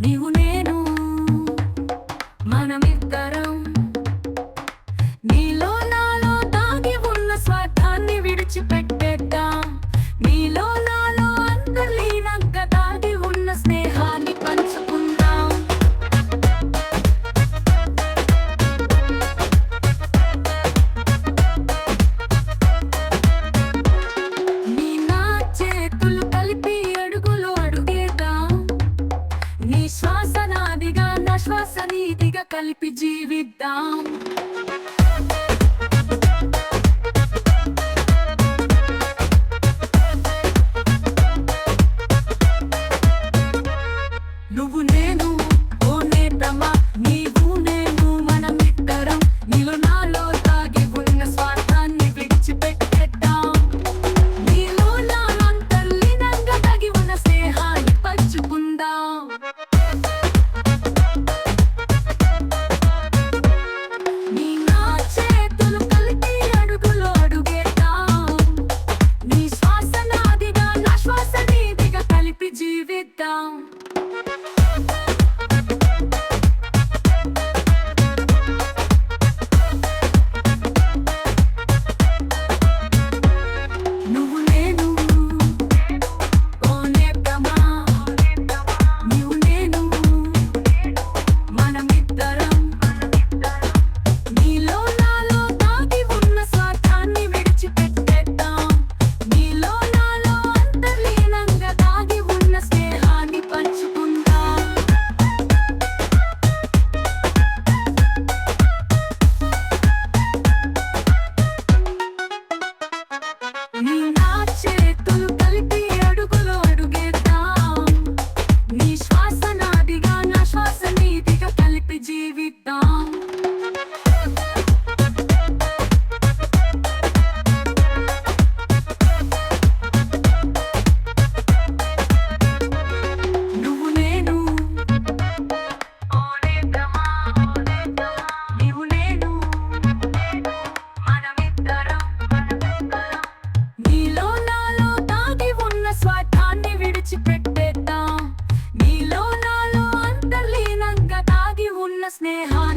ninguna. కలిపి జీవిద్దాం. gone. Sneha.